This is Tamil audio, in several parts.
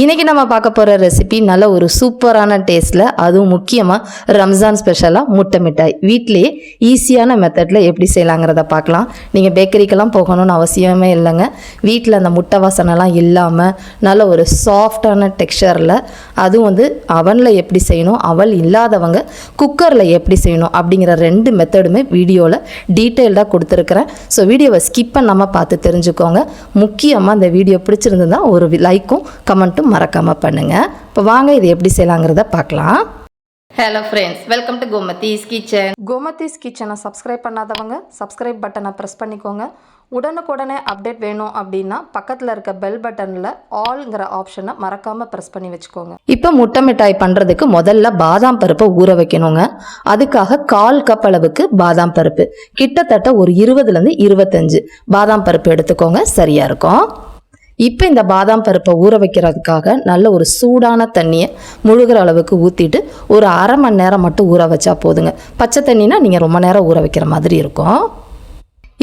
இன்றைக்கி நம்ம பார்க்க போகிற ரெசிபி நல்ல ஒரு சூப்பரான டேஸ்ட்டில் அதுவும் முக்கியமாக ரம்ஜான் ஸ்பெஷலாக முட்டை மிட்டாய். வீட்டிலேயே ஈஸியான மெத்தடில் எப்படி செய்யலாங்கிறத பார்க்கலாம். நீங்கள் பேக்கரிக்கெல்லாம் போகணும்னு அவசியமே இல்லைங்க. வீட்டில் அந்த முட்டை வாசனைலாம் இல்லாமல் நல்ல ஒரு சாஃப்டான டெக்ஸ்சரில் அதுவும் வந்து அவனில் எப்படி செய்யணும் அவள் இல்லாதவங்க குக்கரில் எப்படி செய்யணும் அப்படிங்கிற ரெண்டு மெத்தடுமே வீடியோவில் டீட்டெயில்டாக கொடுத்துருக்குறேன். ஸோ வீடியோவை ஸ்கிப் பண்ணாமல் பார்த்து தெரிஞ்சுக்கோங்க. முக்கியமாக இந்த வீடியோ பிடிச்சிருந்ததுன்னா ஒரு லைக்கும் கமெண்ட்டும் மறக்காமல் பண்ணுங்கள் இப்போ வாங்க இது எப்படி செய்யலாங்கிறத பார்க்கலாம். Hello friends welcome to Gomathi's kitchen Gomathi's கிச்சனை சப்ஸ்கிரைப் பண்ணாதவங்க சப்ஸ்கிரைப் பட்டனை ப்ரெஸ் பண்ணிக்கோங்க. உடனுக்குடனே அப்டேட் வேணும் அப்படின்னா பக்கத்தில் இருக்க பெல் பட்டனில் ஆல்ங்கிற ஆப்ஷனை மறக்காமல் ப்ரெஸ் பண்ணி வச்சுக்கோங்க. இப்போ முட்டை மிட்டாய் பண்ணுறதுக்கு முதல்ல பாதாம் பருப்பை ஊற வைக்கணுங்க. அதுக்காக கால் கப் அளவுக்கு பாதாம் பருப்பு. கிட்டத்தட்ட ஒரு இருபதுலேருந்து இருபத்தஞ்சு. பாதாம் பருப்பு எடுத்துக்கோங்க சரியாக இருக்கும். இப்போ இந்த பாதாம் பருப்பை ஊற வைக்கிறதுக்காக நல்ல ஒரு சூடான தண்ணியை முழுகிற அளவுக்கு ஊற்றிட்டு ஒரு அரை மணி நேரம் மட்டும் ஊற வச்சா போதுங்க. பச்சை தண்ணினா நீங்கள் ரொம்ப நேரம் ஊற வைக்கிற மாதிரி இருக்கும்.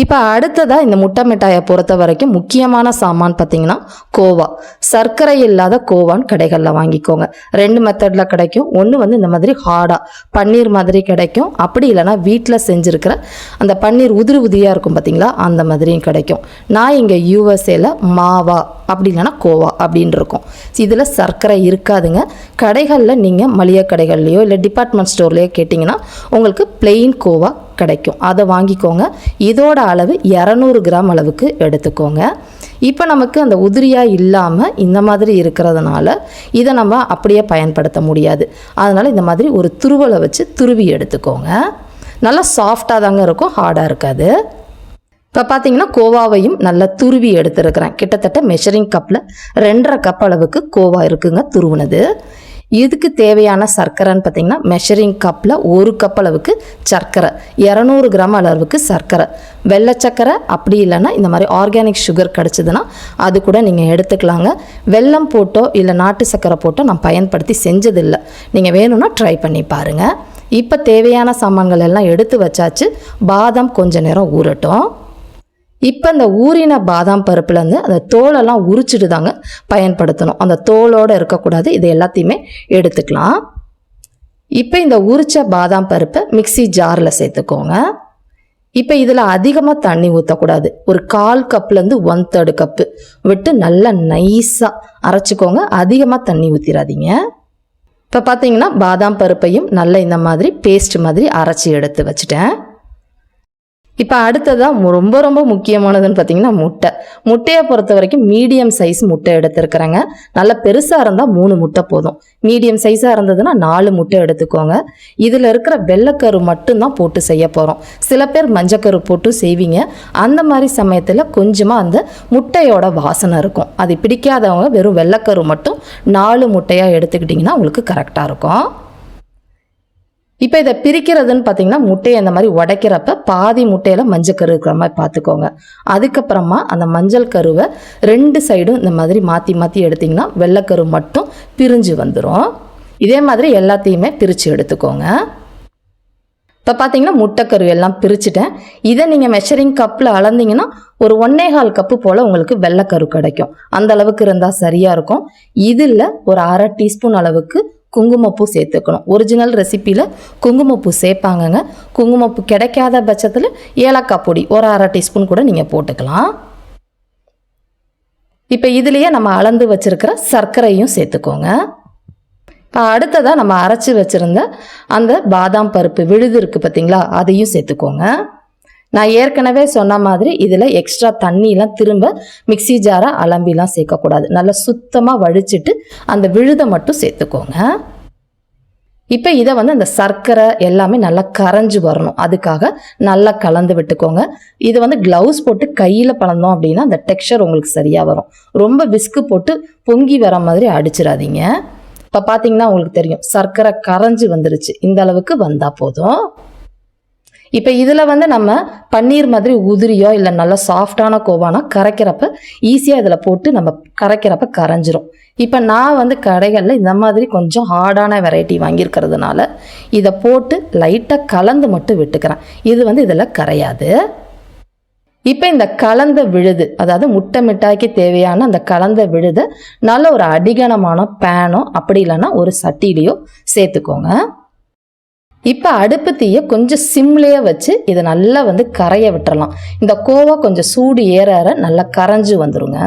இப்போ அடுத்ததாக இந்த முட்டை மிட்டாயை பொறுத்த வரைக்கும் முக்கியமான சாமான் பார்த்தீங்கன்னா கோவா. சர்க்கரை இல்லாத கோவான்னு கடைகளில் வாங்கிக்கோங்க. ரெண்டு மெத்தடில் கிடைக்கும். ஒன்று வந்து இந்த மாதிரி ஹார்டாக பன்னீர் மாதிரி கிடைக்கும். அப்படி இல்லைன்னா வீட்டில் செஞ்சுருக்கிற அந்த பன்னீர் உதிரி உதிரியாக இருக்கும் பார்த்தீங்களா? அந்த மாதிரியும் கிடைக்கும். நான் இங்கே யூஎஸ்ஏல மாவா அப்படி இல்லைன்னா கோவா அப்படின்னு இருக்கும். இதில் சர்க்கரை இருக்காதுங்க. கடைகளில் நீங்கள் மளிகை கடைகள்லையோ இல்லை டிபார்ட்மெண்ட் ஸ்டோர்லேயோ கேட்டிங்கன்னா உங்களுக்கு பிளெயின் கோவா கிடைக்கும். அதை வாங்கிக்கோங்க. இதோட அளவு இரநூறு கிராம் அளவுக்கு எடுத்துக்கோங்க. இப்போ நமக்கு அந்த உதிரியாக இல்லாமல் இந்த மாதிரி இருக்கிறதுனால இதை நம்ம அப்படியே பயன்படுத்த முடியாது. அதனால் இந்த மாதிரி ஒரு துருவலை வச்சு துருவி எடுத்துக்கோங்க. நல்லா சாஃப்டாக தாங்க இருக்கும். ஹார்டாக இருக்காது. இப்போ பார்த்தீங்கன்னா கோவாவையும் நல்லா துருவி எடுத்துருக்கிறேன். கிட்டத்தட்ட மெஷரிங் கப்பில் ரெண்டரை கப் அளவுக்கு கோவா இருக்குங்க துருவுனது. இதுக்கு தேவையான சர்க்கரைன்னு பார்த்தீங்கன்னா மெஷரிங் கப்பில் ஒரு கப் அளவுக்கு சர்க்கரை இரநூறு கிராம் அளவுக்கு சர்க்கரை. வெள்ளை சர்க்கரை அப்படி இல்லைன்னா இந்த மாதிரி ஆர்கானிக் சுகர் கிடச்சிதுன்னா அது கூட நீங்கள் எடுத்துக்கலாங்க. வெல்லம் போட்டோ இல்லை நாட்டு சர்க்கரை போட்டோ நான் பயன்படுத்தி செஞ்சதில்லை. நீங்கள் வேணும்னா ட்ரை பண்ணி பாருங்கள் இப்போ தேவையான சாமான்கள் எல்லாம் எடுத்து வச்சாச்சு. பாதாம் கொஞ்ச நேரம் ஊறட்டும். இப்போ இந்த ஊறின பாதாம் பருப்புலேருந்து அந்த தோலெல்லாம் உரிச்சிட்டு தாங்க பயன்படுத்தணும். அந்த தோலோடு இருக்கக்கூடாது. இது எல்லாத்தையுமே எடுத்துக்கலாம். இப்போ இந்த உரிச்ச பாதாம் பருப்பை மிக்ஸி ஜாரில் சேர்த்துக்கோங்க. இப்போ இதில் அதிகமாக தண்ணி ஊற்றக்கூடாது ஒரு கால் கப்லேருந்து ஒன் தேர்டு கப்பு விட்டு நல்லா நைஸாக அரைச்சிக்கோங்க. அதிகமாக தண்ணி ஊற்றிடாதீங்க இப்போ பார்த்தீங்கன்னா பாதாம் பருப்பையும் நல்லா இந்த மாதிரி பேஸ்ட் மாதிரி அரைச்சி எடுத்து வச்சுட்டேன். இப்போ அடுத்ததாக ரொம்ப ரொம்ப முக்கியமானதுன்னு பார்த்தீங்கன்னா முட்டை. முட்டையை பொறுத்த வரைக்கும் மீடியம் சைஸ் முட்டை எடுத்துருக்குறேங்க. நல்லா பெருசாக இருந்தால் மூணு முட்டை போதும். மீடியம் சைஸாக இருந்ததுன்னா நாலு முட்டை எடுத்துக்கோங்க. இதில் இருக்கிற வெள்ளைக்கரு மட்டும்தான் போட்டு செய்ய போகிறோம் சில பேர் மஞ்சக்கரு போட்டு செய்வீங்க. அந்த மாதிரி சமயத்தில் கொஞ்சமாக அந்த முட்டையோட வாசனை இருக்கும். அது பிடிக்காதவங்க வெறும் வெள்ளைக்கரு மட்டும் நாலு முட்டையாக எடுத்துக்கிட்டிங்கன்னா உங்களுக்கு கரெக்டாக இருக்கும். இப்போ இதை பிரிக்கிறதுன்னு பார்த்தீங்கன்னா முட்டையை இந்த மாதிரி உடைக்கிறப்ப பாதி முட்டையில் மஞ்சள் கரு இருக்கிற மாதிரி பார்த்துக்கோங்க அதுக்கப்புறமா அந்த மஞ்சள் கருவை ரெண்டு சைடும் இந்த மாதிரி மாற்றி மாற்றி எடுத்திங்கன்னா வெள்ளைக்கரு மட்டும் பிரிஞ்சு வந்துடும் இதே மாதிரி எல்லாத்தையுமே பிரித்து எடுத்துக்கோங்க. இப்போ பார்த்தீங்கன்னா முட்டைக்கரு எல்லாம் பிரிச்சுட்டேன். இதை நீங்கள் மெஷரிங் கப்பில் அளந்தீங்கன்னா ஒரு ஒன்னே கால் கப்பு போல் உங்களுக்கு வெள்ளைக்கரு கிடைக்கும். அந்த அளவுக்கு இருந்தால் சரியாக இருக்கும். இதில் ஒரு அரை டீஸ்பூன் அளவுக்கு குங்குமப்பூ சேர்த்துக்கணும். ஒரிஜினல் ரெசிப்பியில் குங்குமப்பூ சேர்ப்பாங்கங்க. குங்குமப்பூ கிடைக்காத பட்சத்தில் ஏலக்காய் பொடி ஒரு அரை டீஸ்பூன் கூட நீங்கள் போட்டுக்கலாம். இப்போ இதுலேயே நம்ம அளந்து வச்சுருக்கிற சர்க்கரையும் சேர்த்துக்கோங்க. இப்போ அடுத்ததாக நம்ம அரைச்சி வச்சுருந்த அந்த பாதாம் பருப்பு விழுது இருக்குது பார்த்தீங்களா அதையும் சேர்த்துக்கோங்க. நான் ஏற்கனவே சொன்ன மாதிரி இதில் எக்ஸ்ட்ரா தண்ணியெலாம் திரும்ப மிக்ஸி ஜாரை அலம்பிலாம் சேர்க்கக்கூடாது. நல்லா சுத்தமாக வடிச்சிட்டு அந்த விழுதை மட்டும் சேர்த்துக்கோங்க. இப்போ இதை வந்து அந்த சர்க்கரை எல்லாமே நல்லா கரைஞ்சு வரணும். அதுக்காக நல்லா கலந்து விட்டுக்கோங்க. இது வந்து க்ளவுஸ் போட்டு கையில் பழந்தோம் அப்படின்னா அந்த டெக்ஸ்சர் உங்களுக்கு சரியாக வரும். ரொம்ப விஸ்கு போட்டு பொங்கி வர மாதிரி அடிச்சிடாதீங்க. இப்போ பார்த்தீங்கன்னா உங்களுக்கு தெரியும் சர்க்கரை கரைஞ்சு வந்துருச்சு. இந்த அளவுக்கு வந்தால் போதும். இப்போ இதில் வந்து நம்ம பன்னீர் மாதிரி உதிரியோ இல்லை நல்லா சாஃப்டான கோவானா கரைக்கிறப்ப ஈஸியாக இதில் போட்டு நம்ம கரைக்கிறப்ப கரைஞ்சிரும். இப்போ நான் வந்து கடைகளில் இந்த மாதிரி கொஞ்சம் ஹார்டான வெரைட்டி வாங்கியிருக்கிறதுனால இதை போட்டு லைட்டாக கலந்து மட்டும் விட்டுக்கிறேன். இது வந்து இதில் கரையாது. இப்போ இந்த கலந்த விழுது அதாவது முட்டை மிட்டாய்க்கு தேவையான அந்த கலந்த விழுதை நல்ல ஒரு அடிகனமான பேனோ அப்படி இல்லைன்னா ஒரு சட்டிலையோ சேர்த்துக்கோங்க. இப்போ அடுப்பு தீயை கொஞ்சம் சிம்லேயே வச்சு இதை நல்லா வந்து கரைய விட்டுறலாம். இந்த கோவா கொஞ்சம் சூடு ஏற ஏற நல்லா கரைஞ்சு வந்துருங்க.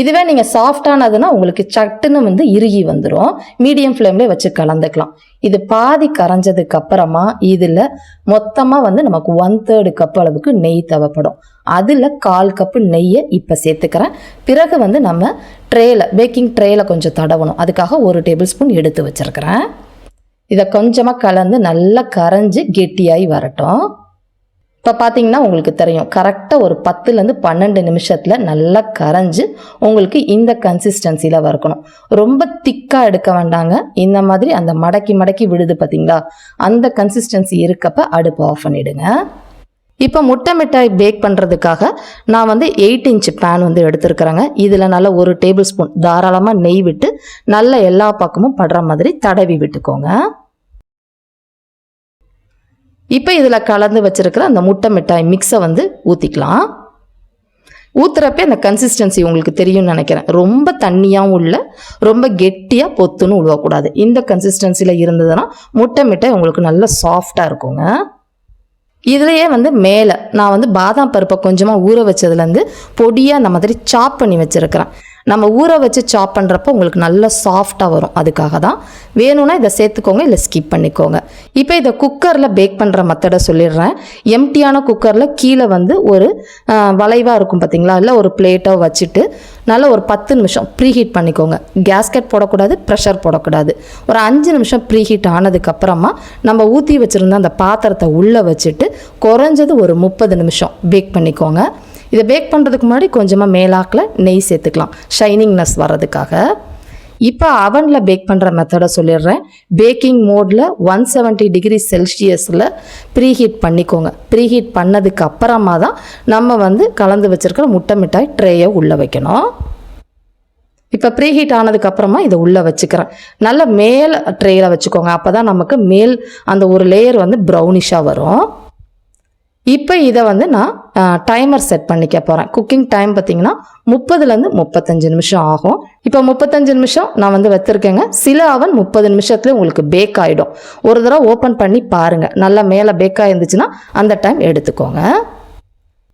இதுவே நீங்கள் சாஃப்டானதுன்னா உங்களுக்கு சட்டுன்னு வந்து இறுகி வந்துடும் மீடியம் ஃப்ளேம்லேயே வச்சு கலந்துக்கலாம். இது பாதி கரைஞ்சதுக்கு அப்புறமா இதில் மொத்தமாக வந்து நமக்கு ஒன் தேர்டு கப் அளவுக்கு நெய் தேவைப்படும். அதில் கால் கப்பு நெய்யை இப்போ சேர்த்துக்கிறேன். பிறகு வந்து நம்ம ட்ரேயில் பேக்கிங் ட்ரேயில் கொஞ்சம் தடவணும். அதுக்காக ஒரு டேபிள் ஸ்பூன் எடுத்து வச்சுருக்கிறேன். இதை கொஞ்சமாக கலந்து நல்லா கரைஞ்சி கெட்டியாகி வரட்டும். இப்போ பார்த்தீங்கன்னா உங்களுக்கு தெரியும் கரெக்டாக ஒரு பத்துலேருந்து பன்னெண்டு நிமிஷத்தில் நல்லா கரைஞ்சி உங்களுக்கு இந்த கன்சிஸ்டன்சியில் வறுக்கணும் ரொம்ப திக்காக எடுக்க வேண்டாங்க. இந்த மாதிரி அந்த மடக்கி மடக்கி விடுது பார்த்தீங்களா அந்த கன்சிஸ்டன்சி இருக்கப்ப அடுப்பு ஆஃப் பண்ணிவிடுங்க இப்போ முட்டை மிட்டாய் பேக் பண்ணுறதுக்காக நான் வந்து எயிட் இன்ச் பேன் வந்து எடுத்துருக்குறேங்க. இதில் நல்லா ஒரு டேபிள் ஸ்பூன் தாராளமாக நெய் விட்டு நல்லா எல்லா பக்கமும் படுற மாதிரி தடவி விட்டுக்கோங்க. இப்போ இதில் கலந்து வச்சுருக்கிற அந்த முட்டை மிட்டாய் மிக்ஸை வந்து ஊற்றிக்கலாம் ஊற்றுறப்ப அந்த கன்சிஸ்டன்சி உங்களுக்கு தெரியும்னு நினைக்கிறேன். ரொம்ப தண்ணியாகவும் இல்லை ரொம்ப கெட்டியாக பொத்துன்னு உழுவக்கூடாது. இந்த கன்சிஸ்டன்சியில் இருந்ததுன்னா முட்டை மிட்டாய் உங்களுக்கு நல்ல சாஃப்டாக இருக்குங்க. இதுலேயே வந்து மேலே நான் வந்து பாதாம் பருப்பை கொஞ்சமாக ஊற வச்சதுலேருந்து பொடியாக அந்த மாதிரி சாப் பண்ணி வச்சுருக்கிறேன். நம்ம ஊற வச்சு சாப் பண்ணுறப்ப உங்களுக்கு நல்ல சாஃப்டாக வரும். அதுக்காக தான் வேணும்னா இதை சேர்த்துக்கோங்க இல்லை ஸ்கிப் பண்ணிக்கோங்க. இப்போ இதை குக்கரில் பேக் பண்ணுற மெத்தடை சொல்லிடுறேன். எம்டியான குக்கரில் கீழே வந்து ஒரு வளைவாக இருக்கும் பார்த்தீங்களா இல்லை ஒரு பிளேட்டோ வச்சுட்டு நல்லா ஒரு பத்து நிமிஷம் ப்ரீஹீட் பண்ணிக்கோங்க. கேஸ்கெட் போடக்கூடாது ப்ரெஷர் போடக்கூடாது. ஒரு அஞ்சு நிமிஷம் ப்ரீஹீட் ஆனதுக்கப்புறமா நம்ம ஊற்றி வச்சுருந்த அந்த பாத்திரத்தை உள்ளே வச்சுட்டு குறைஞ்சது ஒரு முப்பது நிமிஷம் பேக் பண்ணிக்கோங்க. இதை பேக் பண்ணுறதுக்கு முன்னாடி கொஞ்சமாக மேலாக்கில் நெய் சேர்த்துக்கலாம். ஷைனிங்னஸ் வர்றதுக்காக. இப்போ அவனில் பேக் பண்ணுற மெத்தடை சொல்லிடுறேன். பேக்கிங் மோடில் ஒன் செவன்ட்டி டிகிரி செல்சியஸில் ப்ரீஹீட் பண்ணிக்கோங்க. ப்ரீஹீட் பண்ணதுக்கு அப்புறமா தான் நம்ம வந்து கலந்து வச்சுருக்கிற முட்டை மிட்டாய் ட்ரேயை உள்ளே வைக்கணும். இப்போ ப்ரீஹீட் ஆனதுக்கு அப்புறமா இதை உள்ளே வச்சுக்கிறேன். நல்ல மேல் ட்ரேயில் வச்சுக்கோங்க. அப்போ தான் நமக்கு மேல் அந்த ஒரு லேயர் வந்து ப்ரௌனிஷாக வரும். இப்போ இதை வந்து நான் டைமர் செட் பண்ணிக்க போகிறேன் குக்கிங் டைம் பார்த்தீங்கன்னா முப்பதுலேருந்து முப்பத்தஞ்சு நிமிஷம் ஆகும். இப்போ முப்பத்தஞ்சு நிமிஷம் நான் வந்து வச்சுருக்கேங்க. சில அவன் முப்பது நிமிஷத்தில் உங்களுக்கு பேக் ஆகிடும் ஒரு தடவை ஓப்பன் பண்ணி பாருங்கள் நல்லா மேலே பேக் ஆகிருந்துச்சுன்னா அந்த டைம் எடுத்துக்கோங்க.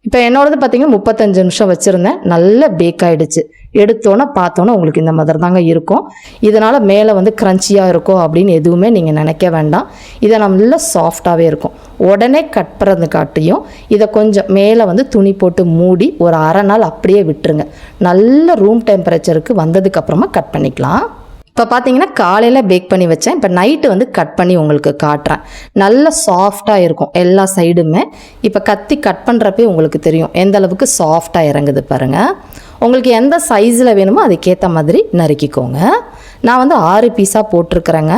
இப்போ என்னோடது பார்த்தீங்கன்னா முப்பத்தஞ்சு நிமிஷம் வச்சுருந்தேன். நல்ல பேக் ஆகிடுச்சு எடுத்தோன்னே பார்த்தோன்னே உங்களுக்கு இந்த மாதிரி தாங்க இருக்கும். இதனால் மேலே வந்து க்ரன்ச்சியாக இருக்கும் அப்படின்னு எதுவுமே நீங்கள் நினைக்க வேண்டாம். இதை நல்லா சாஃப்டாகவே இருக்கும். உடனே கட் பண்ணுறது காட்டியும் இதை கொஞ்சம் மேலே வந்து துணி போட்டு மூடி ஒரு அரை நாள் அப்படியே விட்டுருங்க. நல்ல ரூம் டெம்பரேச்சருக்கு வந்ததுக்கப்புறமா கட் பண்ணிக்கலாம். இப்போ பார்த்தீங்கன்னா காலையில் பேக் பண்ணி வச்சேன். இப்போ நைட்டு வந்து கட் பண்ணி உங்களுக்கு காட்டுறேன். நல்லா சாஃப்டாக இருக்கும் எல்லா சைடுமே இப்போ கத்தி கட் பண்ணுறப்பே உங்களுக்கு தெரியும் எந்த அளவுக்கு சாஃப்டாக இறங்குது பாருங்கள் உங்களுக்கு எந்த சைஸில் வேணுமோ அதுக்கேற்ற மாதிரி நறுக்கிக்கோங்க. நான் வந்து ஆறு பீஸாக போட்டிருக்கிறேங்க.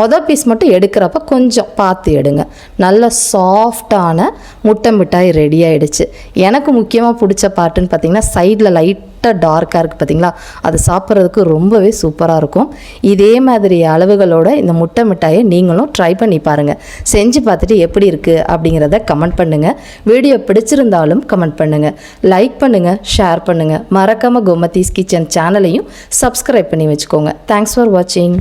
மொதல் பீஸ் மட்டும் எடுக்கிறப்ப கொஞ்சம் பார்த்து எடுங்க. நல்ல சாஃப்டான முட்டை மிட்டாய் ரெடி ஆகிடுச்சு எனக்கு முக்கியமாக பிடிச்ச பாட்டுன்னு பார்த்தீங்கன்னா சைடில் லைட் லைட்டாக டார்க்காக இருக்குது பார்த்தீங்களா அது சாப்பிட்றதுக்கு ரொம்பவே சூப்பராக இருக்கும். இதே மாதிரி அளவுகளோட இந்த முட்டை மிட்டாயை நீங்களும் ட்ரை பண்ணி பாருங்கள் செஞ்சு பார்த்துட்டு எப்படி இருக்குது அப்படிங்கிறத கமெண்ட் பண்ணுங்கள் வீடியோ பிடிச்சிருந்தாலும் கமெண்ட் பண்ணுங்கள் லைக் பண்ணுங்கள் ஷேர் பண்ணுங்கள் மறக்காமல் கோமதீஸ் கிச்சன் சேனலையும் சப்ஸ்கிரைப் பண்ணி வச்சுக்கோங்க. தேங்க்ஸ் ஃபார் வாட்சிங்